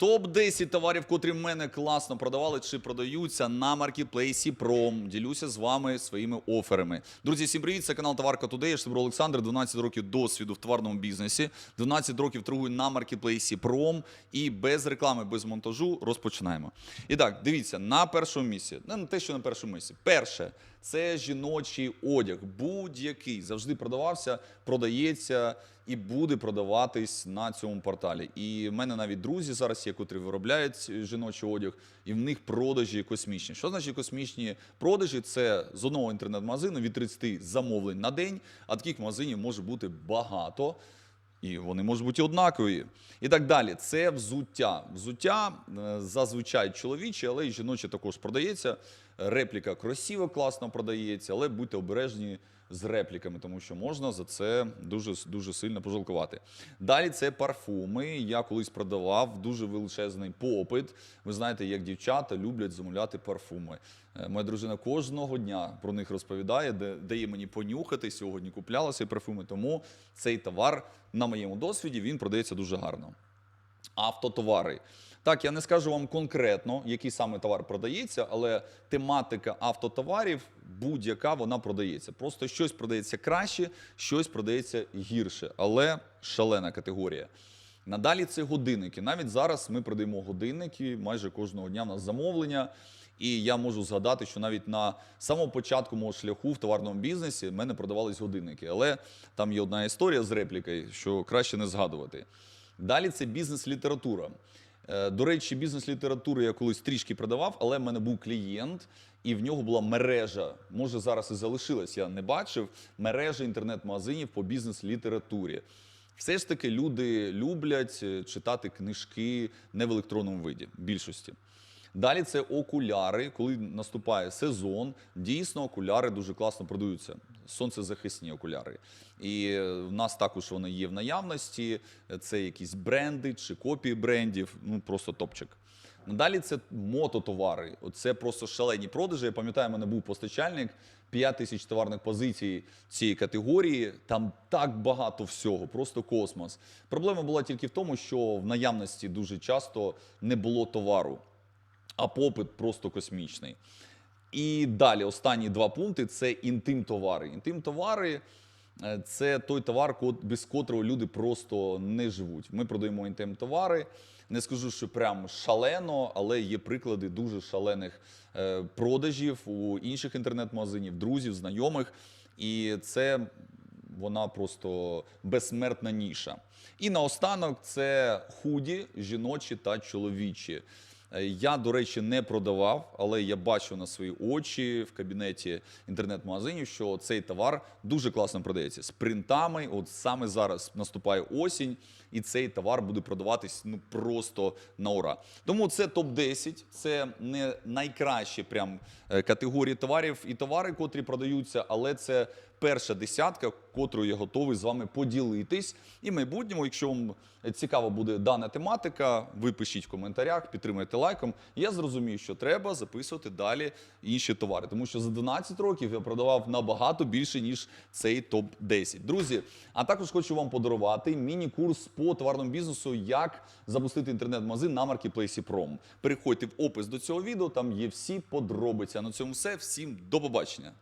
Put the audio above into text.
Топ-10 товарів, котрі в мене класно продавали чи продаються на маркетплейсі Пром. Ділюся з вами своїми оферами. Друзі, всім привіт! Це канал Товарка Тудей. Я Штебро Олександр, 12 років досвіду в товарному бізнесі, 12 років торгую на маркетплейсі Пром. І без реклами, без монтажу розпочинаємо. І так, дивіться, на першому місці. Не на те, що на першому місці. Перше. Це жіночий одяг, будь-який завжди продавався, продається і буде продаватись на цьому порталі. І в мене навіть друзі зараз є, котрі виробляють жіночий одяг, і в них продажі космічні. Що значить космічні продажі? Це з одного інтернет-магазину від 30 замовлень на день, а таких магазинів може бути багато. І вони можуть бути однакові. І так далі. Це взуття. Взуття е, зазвичай чоловіче, але і жіноче також продається. Репліка кросівок класно продається, але будьте обережні з репліками, тому що можна за це дуже дуже сильно пожалкувати. Далі це парфуми. Я колись продавав дуже величезний попит. Ви знаєте, як дівчата люблять замовляти парфуми. Е, Моя дружина кожного дня про них розповідає, дає мені понюхати. Сьогодні купляла ці парфуми, тому цей товар на моєму досвіді він продається дуже гарно. Автотовари. Так, я не скажу вам конкретно, який саме товар продається, але тематика автотоварів будь-яка вона продається. Просто щось продається краще, щось продається гірше, але шалена категорія. Надалі це годинники. Навіть зараз ми продаємо годинники майже кожного дня. У нас замовлення. І я можу згадати, що навіть на самому початку мого шляху в товарному бізнесі в мене продавались годинники. Але там є одна історія з реплікою, що краще не згадувати. Далі це бізнес-література. Е, До речі, бізнес-літературу я колись трішки продавав, але в мене був клієнт, і в нього була мережа. Може, зараз і залишилась, я не бачив. Мережа інтернет-магазинів по бізнес-літературі. Все ж таки люди люблять е, читати книжки не в електронному виді, більшості. Далі це окуляри. Коли наступає сезон, дійсно окуляри дуже класно продаються. Сонцезахисні окуляри. І е, в нас також вони є в наявності. Це якісь бренди чи копії брендів. Ну просто топчик. Далі це мототовари. Це просто шалені продажі. Я пам'ятаю, в мене був постачальник 5 тисяч товарних позицій цієї категорії. Там так багато всього, просто космос. Проблема була тільки в тому, що в наявності дуже часто не було товару а попит просто космічний. І далі останні два пункти це інтим-товари. Інтим-товари е, це той товар, без котрого люди просто не живуть. Ми продаємо інтим-товари. Не скажу, що прям шалено, але є приклади дуже шалених е, продажів у інших інтернет-магазинів, друзів, знайомих. І це вона просто безсмертна ніша. І наостанок це худі, жіночі та чоловічі. Е, Я, до речі, не продавав, але я бачу на свої очі в кабінеті інтернет-магазинів, що цей товар дуже класно продається з принтами. От саме зараз наступає осінь, і цей товар буде продаватись ну просто на ура. Тому це топ 10 це не найкращі прям е, категорії товарів і товари, котрі продаються, але це перша десятка, котрою я готовий з вами поділитись. І в майбутньому, якщо вам цікава буде дана тематика, ви пишіть в коментарях, підтримайте лайком. Я зрозумію, що треба записувати далі інші товари, тому що за 12 років я продавав набагато більше ніж цей топ 10 Друзі, а також хочу вам подарувати міні-курс по товарному бізнесу, як запустити інтернет-магазин на маркетплейсі Пром. Переходьте в опис до цього відео, там є всі подробиці. А на цьому все. Всім до побачення.